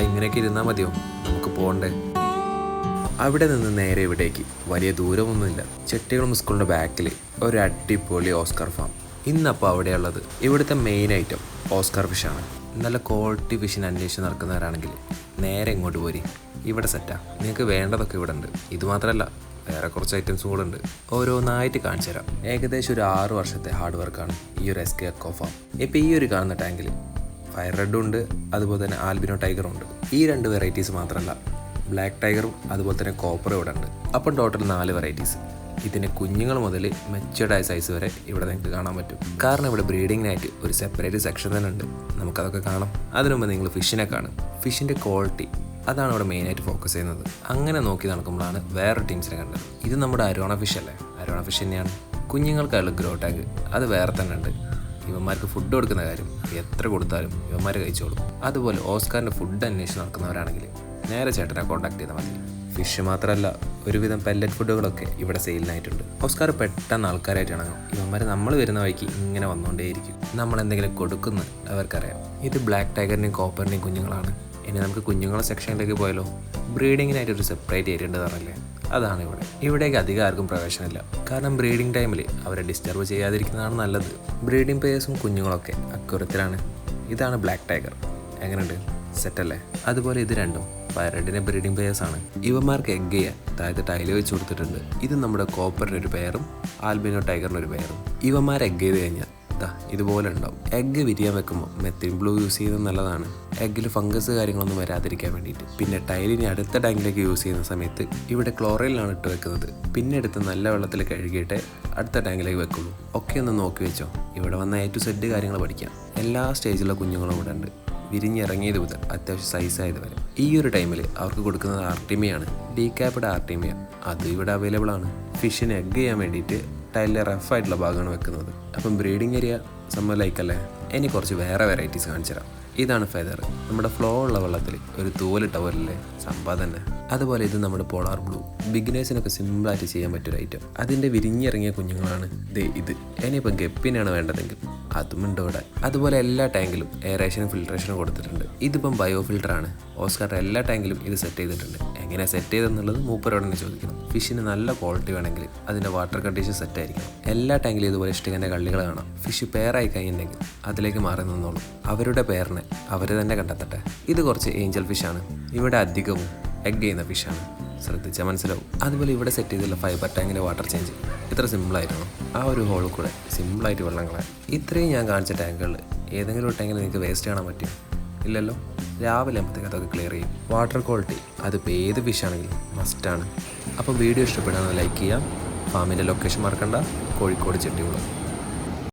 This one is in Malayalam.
ഇങ്ങനെയൊക്കെ ഇരുന്നാൽ മതിയോ? നമുക്ക് പോകണ്ടേ അവിടെ നിന്ന് നേരെ ഇവിടേക്ക്. വലിയ ദൂരമൊന്നുമില്ല. ചെട്ടികളും സ്കൂളിന്റെ ബാക്കിൽ ഒരു അടിപൊളി ഓസ്കാർ ഫാം. ഇന്നപ്പോൾ അവിടെയുള്ളത് ഇവിടുത്തെ മെയിൻ ഐറ്റം ഓസ്കാർ ഫിഷാണ് നല്ല ക്വാളിറ്റി ഫിഷിന് അന്വേഷിച്ച് നടക്കുന്നവരാണെങ്കിൽ നേരെ ഇങ്ങോട്ട് പോരി. ഇവിടെ സെറ്റാ നിങ്ങൾക്ക് വേണ്ടതൊക്കെ ഇവിടെ ഉണ്ട്. ഇത് മാത്രമല്ല വേറെ കുറച്ച് ഐറ്റംസും കൂടെ ഉണ്ട്. ഓരോന്നായിട്ട് കാണിച്ചു തരാം ഏകദേശം ഒരു ആറ് വർഷത്തെ ഹാർഡ് വർക്കാണ് ഈ ഒരു എസ് കെ അക്കോ ഫാം ഇപ്പോൾ ഈ ഒരു കാണുന്ന ടാങ്കിൽ ഫയർ റെഡും ഉണ്ട് അതുപോലെ തന്നെ ആൽബിനോ ടൈഗറും ഉണ്ട്. ഈ രണ്ട് വെറൈറ്റീസ് മാത്രമല്ല ബ്ലാക്ക് ടൈഗറും അതുപോലെ തന്നെ കോപ്പറും ഇവിടെ ഉണ്ട്. അപ്പം ടോട്ടൽ നാല് വെറൈറ്റീസ് ഇതിന് കുഞ്ഞുങ്ങൾ മുതൽ മെച്ചേർഡായ സൈസ് വരെ ഇവിടെ നിങ്ങൾക്ക് കാണാൻ പറ്റും. കാരണം ഇവിടെ ബ്രീഡിങ്ങിനായിട്ട് ഒരു സെപ്പറേറ്റ് സെക്ഷൻ തന്നെ ഉണ്ട്. നമുക്കതൊക്കെ കാണാം. അതിനു മുമ്പ് നിങ്ങൾ ഫിഷിനെ കാണും. ഫിഷിന്റെ ക്വാളിറ്റി അതാണ് ഇവിടെ മെയിനായിട്ട് ഫോക്കസ് ചെയ്യുന്നത്. അങ്ങനെ നോക്കി നടക്കുമ്പോഴാണ് വേറെ ടീംസിനെ കണ്ടത്. ഇത് നമ്മുടെ അരോണ ഫിഷ് അല്ലേ? അരോണ ഫിഷ് തന്നെയാണ്. കുഞ്ഞുങ്ങൾക്കായുള്ള ഗ്രോ ടാഗ് അത് വേറെ തന്നെ ഉണ്ട്. ഇവന്മാർക്ക് ഫുഡ് കൊടുക്കുന്ന കാര്യം എത്ര കൊടുത്താലും ഇവന്മാർ കഴിച്ചോളും. അതുപോലെ ഓസ്കാറിന്റെ ഫുഡ് അന്വേഷിച്ച് നടക്കുന്നവരാണെങ്കിൽ നേരെ ചേട്ടനെ കോൺടാക്ട് ചെയ്താൽ മതി. ഫിഷ് മാത്രമല്ല ഒരുവിധം പെല്ലറ്റ് ഫുഡുകളൊക്കെ ഇവിടെ സെയിലിനായിട്ടുണ്ട് ഓസ്കാർ പെട്ടെന്ന് ആൾക്കാരായിട്ട് ഇണങ്ങും. ഇവന്മാർ നമ്മൾ വരുന്ന വഴിക്ക് ഇങ്ങനെ വന്നുകൊണ്ടേയിരിക്കും നമ്മൾ എന്തെങ്കിലും കൊടുക്കുന്ന അവർക്കറിയാം. ഇത് ബ്ലാക്ക് ടൈഗറിന്റെയും കോപ്പറിന്റെയും കുഞ്ഞുങ്ങളാണ്. ഇനി നമുക്ക് കുഞ്ഞുങ്ങളെ സെക്ഷനിലേക്ക് പോയാലോ? ബ്രീഡിങ്ങിനായിട്ട് ഒരു സെപ്പറേറ്റ് ഏരിയ ഉണ്ട് പറഞ്ഞല്ലേ? അതാണ് ഇവിടെ. ഇവിടേക്ക് അധികം ആർക്കും പ്രവേശനമില്ല. കാരണം ബ്രീഡിംഗ് ടൈമിൽ അവരെ ഡിസ്റ്റർബ് ചെയ്യാതിരിക്കുന്നതാണ് നല്ലത്. ബ്രീഡിംഗ് പേഴ്സും കുഞ്ഞുങ്ങളൊക്കെ അക്കുറത്തിലാണ്. ഇതാണ് ബ്ലാക്ക് ടൈഗർ എങ്ങനെയുണ്ട്? സെറ്റല്ലേ അതുപോലെ ഇത് രണ്ടും പൈറഡിന്റെ ബ്രീഡിംഗ് പേഴ്സ് ആണ്. ഇവന്മാർക്ക് എഗ് ചെയ്യാൻ താഴത്തെ ടൈൽ വെച്ച് കൊടുത്തിട്ടുണ്ട്. ഇത് നമ്മുടെ കോപ്പറിന് ഒരു പെയറും ആൽബിനോ ടൈഗറിന് ഒരു പെയറും ഇവന്മാർ എഗ് ചെയ്ത് കഴിഞ്ഞാൽ ദാ ഇതുപോലെ ഉണ്ടാവും. എഗ്ഗ് വിരിയാൻ വെക്കുമ്പോൾ മെത്തിൻ ബ്ലൂ യൂസ് ചെയ്യുന്നത് നല്ലതാണ്. എഗ്ഗിൽ ഫംഗസ് കാര്യങ്ങളൊന്നും വരാതിരിക്കാൻ വേണ്ടിയിട്ട്. പിന്നെ ടൈലിനെ അടുത്ത ടാങ്കിലേക്ക് യൂസ് ചെയ്യുന്ന സമയത്ത് ഇവിടെ ക്ലോറയിലാണ് ഇട്ട് വെക്കുന്നത്. പിന്നെ എടുത്ത് നല്ല വെള്ളത്തിൽ കഴുകിയിട്ട് അടുത്ത ടാങ്കിലേക്ക് വെക്കുള്ളൂ. ഒക്കെ ഒന്ന് നോക്കി വെച്ചോ. ഇവിടെ വന്ന എ ടു സെഡ് കാര്യങ്ങൾ പഠിക്കാം. എല്ലാ സ്റ്റേജിലുള്ള കുഞ്ഞുങ്ങളും ഇവിടെ ഉണ്ട്. വിരിഞ്ഞിറങ്ങിയത് മുതൽ അത്യാവശ്യം സൈസായത് വരെ. ഈ ഒരു ടൈമിൽ അവർക്ക് കൊടുക്കുന്നത് ആർട്ടിമിയാണ് ഡീകാപ്ഡ് ആർട്ടിമിയ അത് ഇവിടെ അവൈലബിൾ ആണ്. ഫിഷിന് എഗ് ചെയ്യാൻ വേണ്ടിയിട്ട് ടൈലിലെ റഫായിട്ടുള്ള ഭാഗമാണ് വെക്കുന്നത്. അപ്പം ബ്രീഡിംഗ് ഏരിയ സമ്മർ ലൈക്കല്ലേ ഇനി കുറച്ച് വേറെ വെറൈറ്റീസ് കാണിച്ചു തരാം ഇതാണ് ഫെദർ നമ്മുടെ ഫ്ലോ ഉള്ള വെള്ളത്തിൽ ഒരു തൂവലിട്ട പോലല്ലേ? സംഭവം തന്നെ. അതുപോലെ ഇത് നമ്മുടെ പോളാർ ബ്ലൂ ബിഗിനേഴ്സിനൊക്കെ സിമ്പിളായിട്ട് ചെയ്യാൻ പറ്റിയൊരു ഐറ്റം അതിന്റെ വിരിഞ്ഞിറങ്ങിയ കുഞ്ഞുങ്ങളാണ് ദേ ഇത്. ഇനിയിപ്പോൾ ഗപ്പിനാണ് വേണ്ടതെങ്കിൽ അതും ഇവിടെ. അതുപോലെ എല്ലാ ടാങ്കിലും എയറേഷനും ഫിൽട്രേഷനും കൊടുത്തിട്ടുണ്ട്. ഇതിപ്പം ബയോ ഫിൽട്ടറാണ് ഓസ്കാറിന്റെ എല്ലാ ടാങ്കിലും ഇത് സെറ്റ് ചെയ്തിട്ടുണ്ട്. എങ്ങനെ സെറ്റ് ചെയ്തെന്നുള്ളത് മൂപ്പരോട് തന്നെ ചോദിക്കണം. ഫിഷിന് നല്ല ക്വാളിറ്റി വേണമെങ്കിൽ അതിന്റെ വാട്ടർ കണ്ടീഷൻ സെറ്റ് ആയിരിക്കണം. എല്ലാ ടാങ്കിലും ഇതുപോലെ ഇഷ്ടകന്റെ കള്ളികൾ കാണാം. ഫിഷ് പെയറായി കഴിഞ്ഞിട്ടുണ്ടെങ്കിൽ അതിലേക്ക് മാറി നിന്നോളും. അവരുടെ പേരിനെ അവർ തന്നെ കണ്ടെത്തട്ടെ. ഇത് കുറച്ച് ഏഞ്ചൽ ഫിഷാണ് ഇവിടെ അധികവും എഗ് ചെയ്യുന്ന ഫിഷാണ് ശ്രദ്ധിച്ചാൽ മനസ്സിലാവും. അതുപോലെ ഇവിടെ സെറ്റ് ചെയ്തിട്ടുള്ള ഫൈബർ ടാങ്കിന്റെ വാട്ടർ ചേഞ്ച് ഇത്ര സിമ്പിളായിരുന്നു ആ ഒരു ഹോളിൽ കൂടെ സിമ്പിളായിട്ട് വെള്ളം കളയാം. ഇത്രയും ഞാൻ കാണിച്ച ടാങ്കുകൾ ഏതെങ്കിലും ഒരു ടാങ്കിൽ നിങ്ങൾക്ക് വേസ്റ്റ് കാണാൻ പറ്റും ഇല്ലല്ലോ. രാവിലെ ആകുമ്പോഴത്തേക്ക് അതൊക്കെ ക്ലിയർ ചെയ്യും. വാട്ടർ ക്വാളിറ്റി അതിപ്പോൾ ഏത് ഫിഷാണെങ്കിലും മസ്റ്റാണ് അപ്പോൾ വീഡിയോ ഇഷ്ടപ്പെടാൻ ലൈക്ക് ചെയ്യാം. ഫാമിന്റെ ലൊക്കേഷൻ മറക്കണ്ട. കോഴിക്കോട് ചെട്ടികുളം.